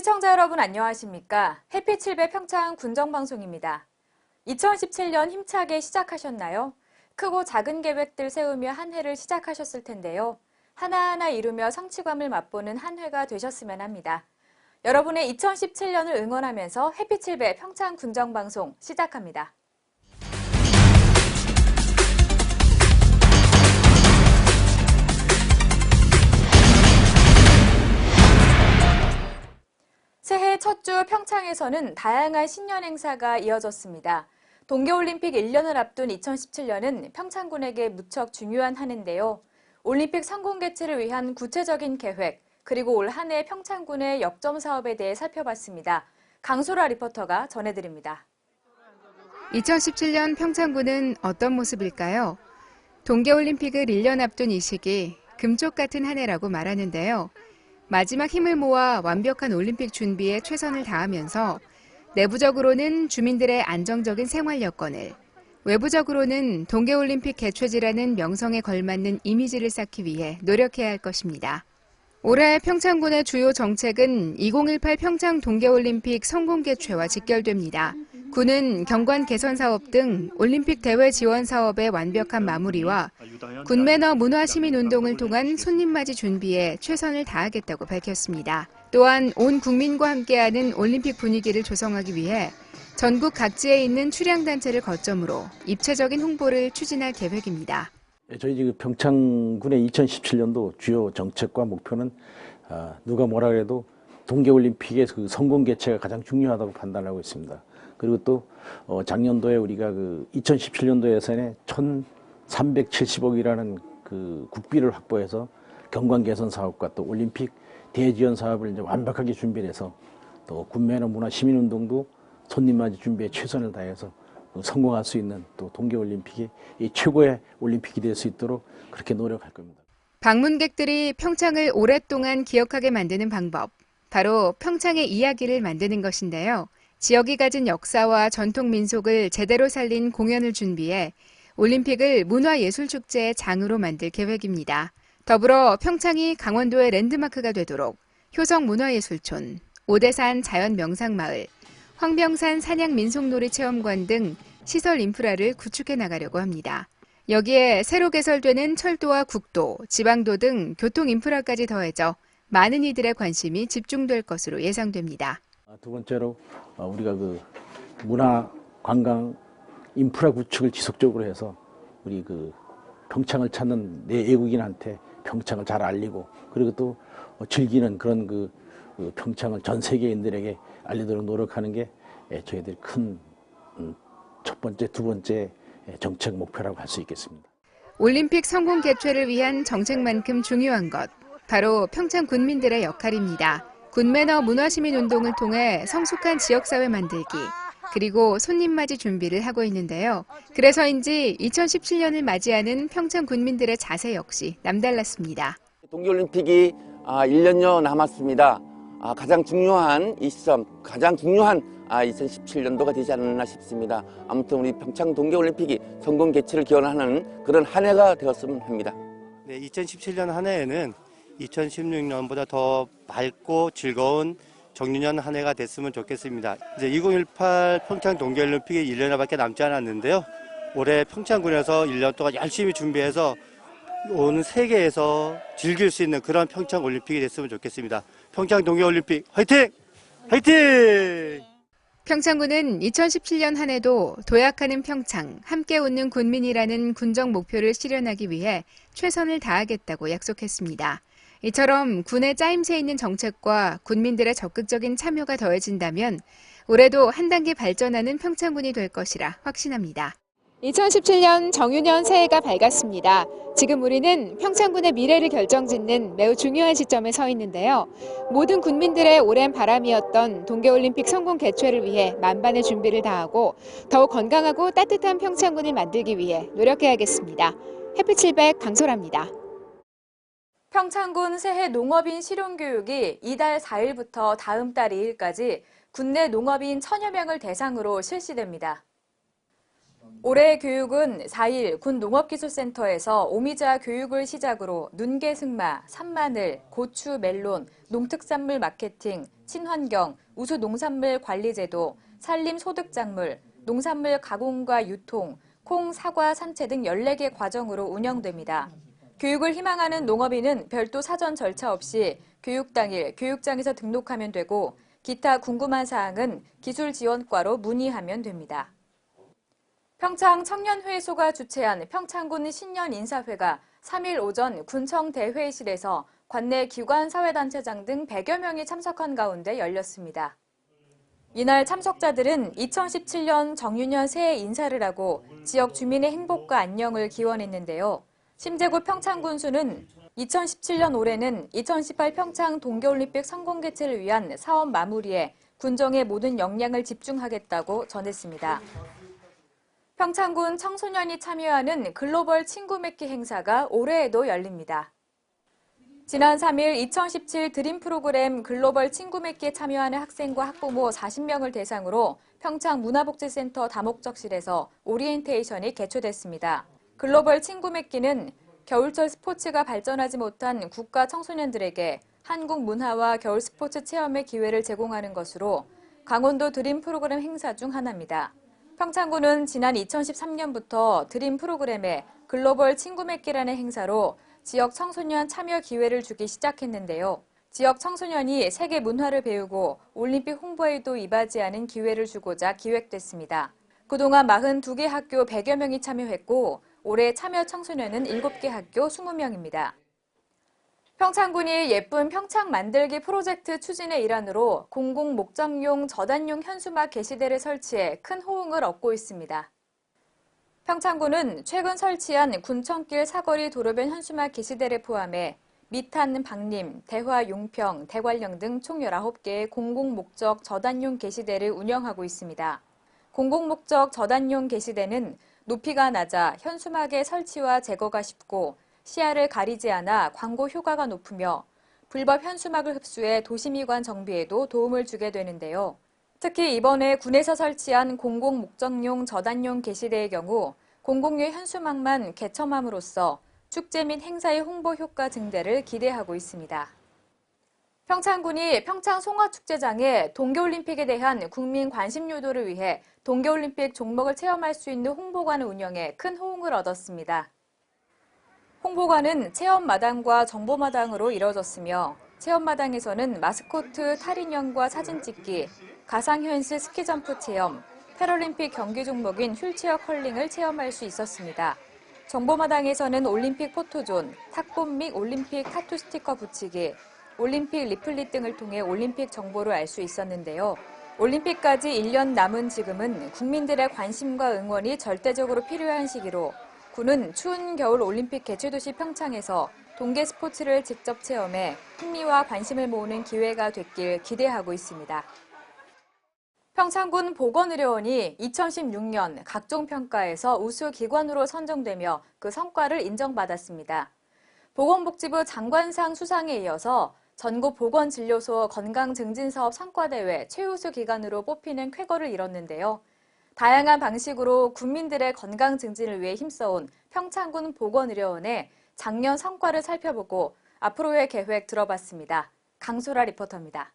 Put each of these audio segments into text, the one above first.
시청자 여러분 안녕하십니까? 해피7배 평창 군정방송입니다. 2017년 힘차게 시작하셨나요? 크고 작은 계획들 세우며 한 해를 시작하셨을 텐데요. 하나하나 이루며 성취감을 맛보는 한 해가 되셨으면 합니다. 여러분의 2017년을 응원하면서 해피7배 평창 군정방송 시작합니다. 첫 주 평창에서는 다양한 신년 행사가 이어졌습니다. 동계올림픽 1년을 앞둔 2017년은 평창군에게 무척 중요한 한 해인데요. 올림픽 성공 개최를 위한 구체적인 계획, 그리고 올 한 해 평창군의 역점 사업에 대해 살펴봤습니다. 강소라 리포터가 전해드립니다. 2017년 평창군은 어떤 모습일까요? 동계올림픽을 1년 앞둔 이 시기 금쪽 같은 한 해라고 말하는데요. 마지막 힘을 모아 완벽한 올림픽 준비에 최선을 다하면서 내부적으로는 주민들의 안정적인 생활 여건을, 외부적으로는 동계올림픽 개최지라는 명성에 걸맞는 이미지를 쌓기 위해 노력해야 할 것입니다. 올해 평창군의 주요 정책은 2018 평창 동계올림픽 성공 개최와 직결됩니다. 군은 경관 개선 사업 등 올림픽 대회 지원 사업의 완벽한 마무리와 군 매너 문화 시민 운동을 통한 손님 맞이 준비에 최선을 다하겠다고 밝혔습니다. 또한 온 국민과 함께하는 올림픽 분위기를 조성하기 위해 전국 각지에 있는 출향 단체를 거점으로 입체적인 홍보를 추진할 계획입니다. 예, 저희 지금 평창군의 2017년도 주요 정책과 목표는 아, 누가 뭐라 그래도 동계올림픽의 그 성공 개최가 가장 중요하다고 판단하고 있습니다. 그리고 또 어, 작년도에 우리가 그 2017년도 예산에 1,370억이라는 그 국비를 확보해서 경관 개선 사업과 또 올림픽 대지원 사업을 이제 완벽하게 준비해서 또 군매너 문화 시민운동도 손님 맞이 준비에 최선을 다해서 성공할 수 있는 또 동계올림픽이 이 최고의 올림픽이 될 수 있도록 그렇게 노력할 겁니다. 방문객들이 평창을 오랫동안 기억하게 만드는 방법, 바로 평창의 이야기를 만드는 것인데요. 지역이 가진 역사와 전통 민속을 제대로 살린 공연을 준비해 올림픽을 문화예술축제의 장으로 만들 계획입니다. 더불어 평창이 강원도의 랜드마크가 되도록 효성문화예술촌, 오대산 자연명상마을, 황병산 산양민속놀이체험관 등 시설 인프라를 구축해 나가려고 합니다. 여기에 새로 개설되는 철도와 국도, 지방도 등 교통 인프라까지 더해져 많은 이들의 관심이 집중될 것으로 예상됩니다. 아, 두 번째로 어, 우리가 그 문화 관광 인프라 구축을 지속적으로 해서 우리 그 평창을 찾는 내 외국인한테 평창을 잘 알리고 그리고 또 어, 즐기는 그런 그, 그 평창을 전 세계인들에게 알리도록 노력하는 게 예, 저희들이 큰첫 음, 번째, 두 번째 예, 정책 목표라고 할 수 있겠습니다. 올림픽 성공 개최를 위한 정책만큼 중요한 것, 바로 평창 군민들의 역할입니다. 군매너 문화시민 운동을 통해 성숙한 지역사회 만들기, 그리고 손님 맞이 준비를 하고 있는데요. 그래서인지 2017년을 맞이하는 평창 군민들의 자세 역시 남달랐습니다. 동계올림픽이 1년여 아, 남았습니다. 아, 가장 중요한 이 시점, 가장 중요한 2017년도가 되지 않았나 싶습니다. 아무튼 우리 평창 동계올림픽이 성공 개최를 기원하는 그런 한 해가 되었으면 합니다. 네, 2017년 한 해에는 2016년보다 더 밝고 즐거운 정유년 한 해가 됐으면 좋겠습니다. 이제 2018 평창 동계올림픽이 1년여밖에 남지 않았는데요. 올해 평창군에서 1년 동안 열심히 준비해서 온 세계에서 즐길 수 있는 그런 평창 올림픽이 됐으면 좋겠습니다. 평창 동계올림픽 화이팅! 화이팅! 평창군은 2017년 한 해도 도약하는 평창, 함께 웃는 군민이라는 군정 목표를 실현하기 위해 최선을 다하겠다고 약속했습니다. 이처럼 군의 짜임새 있는 정책과 군민들의 적극적인 참여가 더해진다면 올해도 한 단계 발전하는 평창군이 될 것이라 확신합니다. 2017년 정유년 새해가 밝았습니다. 지금 우리는 평창군의 미래를 결정짓는 매우 중요한 시점에 서 있는데요. 모든 국민들의 오랜 바람이었던 동계올림픽 성공 개최를 위해 만반의 준비를 다하고 더욱 건강하고 따뜻한 평창군을 만들기 위해 노력해야겠습니다. 해피칠백 강소라입니다. 평창군 새해 농업인 실용교육이 이달 4일부터 다음 달 2일까지 군내 농업인 천여 명을 대상으로 실시됩니다. 올해 교육은 4일 군 농업기술센터에서 오미자 교육을 시작으로 눈개 승마, 산마늘, 고추, 멜론, 농특산물 마케팅, 친환경, 우수 농산물 관리제도, 산림 소득작물, 농산물 가공과 유통, 콩, 사과, 산채 등 14개 과정으로 운영됩니다. 교육을 희망하는 농업인은 별도 사전 절차 없이 교육 당일 교육장에서 등록하면 되고 기타 궁금한 사항은 기술지원과로 문의하면 됩니다. 평창 청년회의소가 주최한 평창군 신년 인사회가 3일 오전 군청 대회의실에서 관내 기관 사회단체장 등 100여 명이 참석한 가운데 열렸습니다. 이날 참석자들은 2017년 정유년 새해 인사를 하고 지역 주민의 행복과 안녕을 기원했는데요. 심재구 평창군수는 2017년 올해는 2018 평창 동계올림픽 성공 개최를 위한 사업 마무리에 군정의 모든 역량을 집중하겠다고 전했습니다. 평창군 청소년이 참여하는 글로벌 친구 맺기 행사가 올해에도 열립니다. 지난 3일 2017 드림 프로그램 글로벌 친구 맺기에 참여하는 학생과 학부모 40명을 대상으로 평창 문화복지센터 다목적실에서 오리엔테이션이 개최됐습니다. 글로벌 친구 맺기는 겨울철 스포츠가 발전하지 못한 국가 청소년들에게 한국 문화와 겨울 스포츠 체험의 기회를 제공하는 것으로 강원도 드림 프로그램 행사 중 하나입니다. 평창군은 지난 2013년부터 드림 프로그램에 글로벌 친구 맺기라는 행사로 지역 청소년 참여 기회를 주기 시작했는데요. 지역 청소년이 세계 문화를 배우고 올림픽 홍보에도 이바지하는 기회를 주고자 기획됐습니다. 그동안 42개 학교 100여 명이 참여했고 올해 참여 청소년은 7개 학교 20명입니다. 평창군이 예쁜 평창 만들기 프로젝트 추진의 일환으로 공공 목적용 저단용 현수막 게시대를 설치해 큰 호응을 얻고 있습니다. 평창군은 최근 설치한 군청길 사거리 도로변 현수막 게시대를 포함해 미탄, 박림, 대화, 용평, 대관령 등 총 19개의 공공 목적 저단용 게시대를 운영하고 있습니다. 공공 목적 저단용 게시대는 높이가 낮아 현수막의 설치와 제거가 쉽고 시야를 가리지 않아 광고 효과가 높으며 불법 현수막을 흡수해 도시미관 정비에도 도움을 주게 되는데요. 특히 이번에 군에서 설치한 공공 목적용 저단용 게시대의 경우 공공유 현수막만 개첨함으로써 축제 및 행사의 홍보 효과 증대를 기대하고 있습니다. 평창군이 평창 송화축제장에 동계올림픽에 대한 국민 관심 유도를 위해 동계올림픽 종목을 체험할 수 있는 홍보관을 운영해 큰 호응을 얻었습니다. 홍보관은 체험마당과 정보마당으로 이뤄졌으며 체험마당에서는 마스코트 탈인형과 사진 찍기, 가상현실 스키점프 체험, 패럴림픽 경기 종목인 휠체어 컬링을 체험할 수 있었습니다. 정보마당에서는 올림픽 포토존, 탁본 및 올림픽 타투 스티커 붙이기, 올림픽 리플릿 등을 통해 올림픽 정보를 알 수 있었는데요. 올림픽까지 1년 남은 지금은 국민들의 관심과 응원이 절대적으로 필요한 시기로 군은 추운 겨울 올림픽 개최 도시 평창에서 동계 스포츠를 직접 체험해 흥미와 관심을 모으는 기회가 됐길 기대하고 있습니다. 평창군 보건의료원이 2016년 각종 평가에서 우수 기관으로 선정되며 그 성과를 인정받았습니다. 보건복지부 장관상 수상에 이어서 전국 보건진료소 건강증진사업 성과대회 최우수 기관으로 뽑히는 쾌거를 이뤘는데요. 다양한 방식으로 국민들의 건강 증진을 위해 힘써온 평창군 보건의료원의 작년 성과를 살펴보고 앞으로의 계획 들어봤습니다. 강소라 리포터입니다.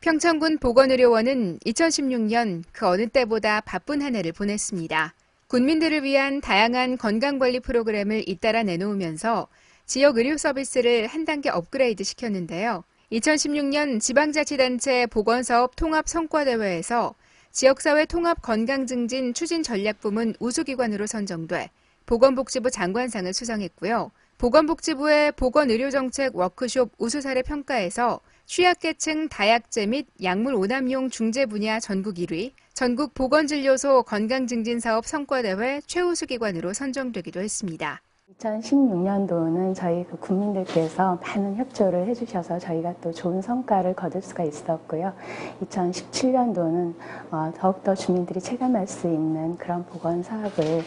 평창군 보건의료원은 2016년 그 어느 때보다 바쁜 한 해를 보냈습니다. 군민들을 위한 다양한 건강관리 프로그램을 잇따라 내놓으면서 지역 의료 서비스를 한 단계 업그레이드 시켰는데요. 2016년 지방자치단체 보건사업 통합 성과대회에서 지역사회 통합 건강증진 추진 전략부문 우수기관으로 선정돼 보건복지부 장관상을 수상했고요. 보건복지부의 보건의료정책 워크숍 우수사례 평가에서 취약계층 다약제 및 약물 오남용 중재 분야 전국 1위, 전국 보건진료소 건강증진사업 성과대회 최우수기관으로 선정되기도 했습니다. 2016년도는 저희 그 국민들께서 많은 협조를 해주셔서 저희가 또 좋은 성과를 거둘 수가 있었고요. 2017년도는 어, 더욱더 주민들이 체감할 수 있는 그런 보건 사업을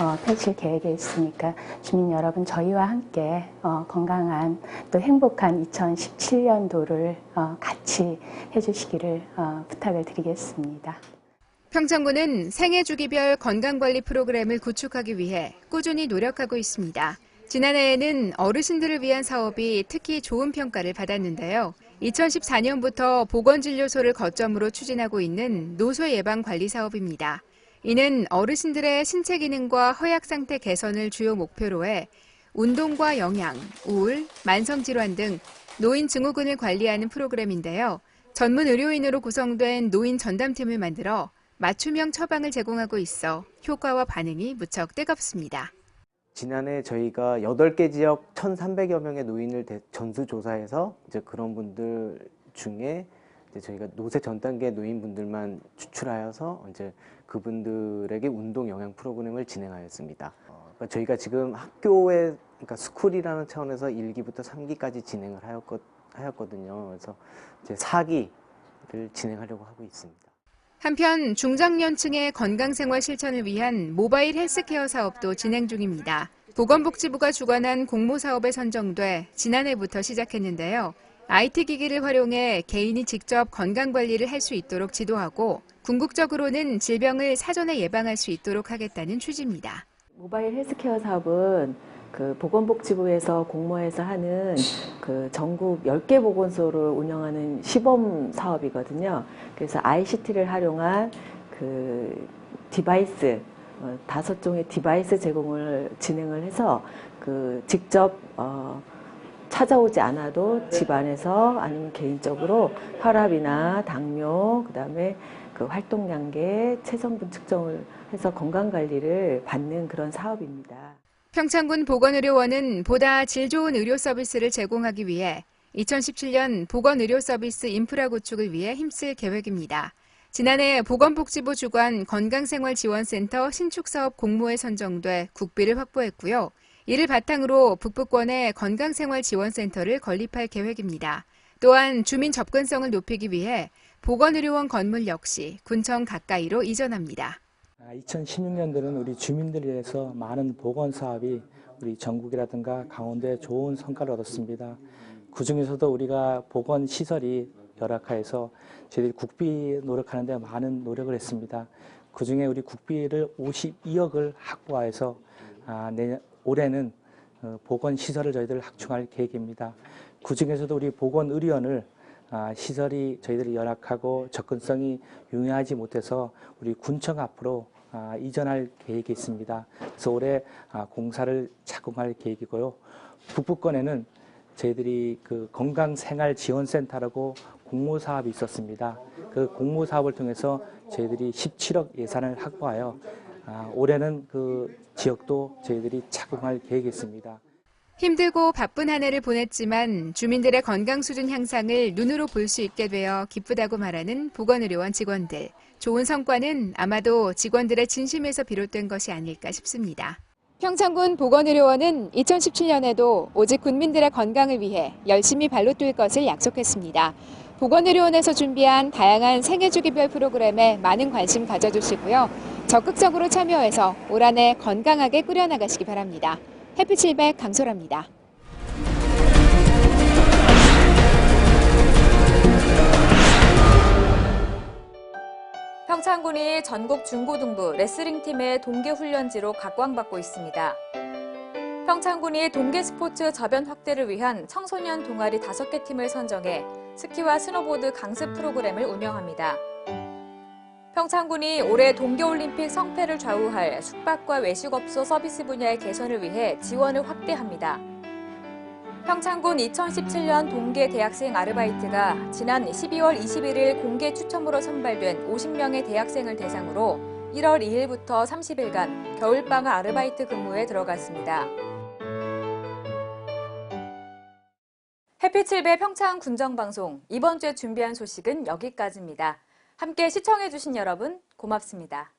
어, 펼칠 계획에 있으니까 주민 여러분 저희와 함께 어, 건강한 또 행복한 2017년도를 같이 해주시기를 부탁을 드리겠습니다. 평창군은 생애 주기별 건강관리 프로그램을 구축하기 위해 꾸준히 노력하고 있습니다. 지난해에는 어르신들을 위한 사업이 특히 좋은 평가를 받았는데요. 2014년부터 보건진료소를 거점으로 추진하고 있는 노소 예방 관리 사업입니다. 이는 어르신들의 신체 기능과 허약 상태 개선을 주요 목표로 해 운동과 영양, 우울, 만성 질환 등 노인 증후군을 관리하는 프로그램인데요. 전문 의료인으로 구성된 노인 전담팀을 만들어 맞춤형 처방을 제공하고 있어 효과와 반응이 무척 뜨겁습니다. 지난해 저희가 8개 지역 1,300여 명의 노인을 대- 전수조사해서 이제 그런 분들 중에 저희가 노쇠 전 단계 노인분들만 추출하여서 이제 그분들에게 운동 영양 프로그램을 진행하였습니다. 어, 그러니까 저희가 지금 학교에 그러니까 스쿨이라는 차원에서 1기부터 3기까지 진행을 하였거, 하였거든요. 그래서 이제 4기를 진행하려고 하고 있습니다. 한편 중장년층의 건강생활 실천을 위한 모바일 헬스케어 사업도 진행 중입니다. 보건복지부가 주관한 공모 사업에 선정돼 지난해부터 시작했는데요. IT 기기를 활용해 개인이 직접 건강 관리를 할 수 있도록 지도하고 궁극적으로는 질병을 사전에 예방할 수 있도록 하겠다는 취지입니다. 모바일 헬스케어 사업은 그 보건복지부에서 공모해서 하는 그 전국 10개 보건소를 운영하는 시범 사업이거든요. 그래서 ICT를 활용한 그 디바이스, 어, 다섯 종의 디바이스 제공을 진행을 해서 그 직접 어, 찾아오지 않아도 집 안에서 아니면 개인적으로 혈압이나 당뇨, 그 다음에 그 활동량계, 체성분 측정을 해서 건강 관리를 받는 그런 사업입니다. 평창군 보건의료원은 보다 질 좋은 의료 서비스를 제공하기 위해 2017년 보건의료서비스 인프라 구축을 위해 힘쓸 계획입니다. 지난해 보건복지부 주관 건강생활지원센터 신축사업 공모에 선정돼 국비를 확보했고요. 이를 바탕으로 북부권에 건강생활지원센터를 건립할 계획입니다. 또한 주민 접근성을 높이기 위해 보건의료원 건물 역시 군청 가까이로 이전합니다. 2016년도는 아, 우리 주민들을 위해서 많은 보건 사업이 우리 전국이라든가 강원도에 좋은 성과를 얻었습니다. 그 중에서도 우리가 보건 시설이 열악해서 저희들이 국비 노력하는 데 많은 노력을 했습니다. 그 중에 우리 국비를 52억을 확보해서 아, 내년 올해는 어, 보건 시설을 저희들 확충할 계획입니다. 그 중에서도 우리 보건 의료원을 아, 시설이 저희들이 열악하고 접근성이 용이하지 못해서 우리 군청 앞으로 아, 이전할 계획이 있습니다. 그래서 올해 아, 공사를 착공할 계획이고요. 북부권에는 저희들이 그 건강생활지원센터라고 공모 사업이 있었습니다. 그 공모 사업을 통해서 저희들이 17억 예산을 확보하여 아, 올해는 그 지역도 저희들이 착공할 계획이 있습니다. 힘들고 바쁜 한 해를 보냈지만 주민들의 건강 수준 향상을 눈으로 볼 수 있게 되어 기쁘다고 말하는 보건의료원 직원들. 좋은 성과는 아마도 직원들의 진심에서 비롯된 것이 아닐까 싶습니다. 평창군 보건의료원은 2017년에도 오직 국민들의 건강을 위해 열심히 발로 뛸 것을 약속했습니다. 보건의료원에서 준비한 다양한 생애주기별 프로그램에 많은 관심 가져주시고요. 적극적으로 참여해서 올 한 해 건강하게 꾸려나가시기 바랍니다. 햇빛 700 강소라입니다. 평창군이 전국 중고등부 레슬링팀의 동계 훈련지로 각광받고 있습니다. 평창군이 동계 스포츠 저변 확대를 위한 청소년 동아리 5개 팀을 선정해 스키와 스노보드 강습 프로그램을 운영합니다. 평창군이 올해 동계올림픽 성패를 좌우할 숙박과 외식업소 서비스 분야의 개선을 위해 지원을 확대합니다. 평창군 2017년 동계 대학생 아르바이트가 지난 12월 21일 공개 추첨으로 선발된 50명의 대학생을 대상으로 1월 2일부터 30일간 겨울방학 아르바이트 근무에 들어갔습니다. 해피칠배 평창 군정방송 이번 주에 준비한 소식은 여기까지입니다. 함께 시청해주신 여러분 고맙습니다.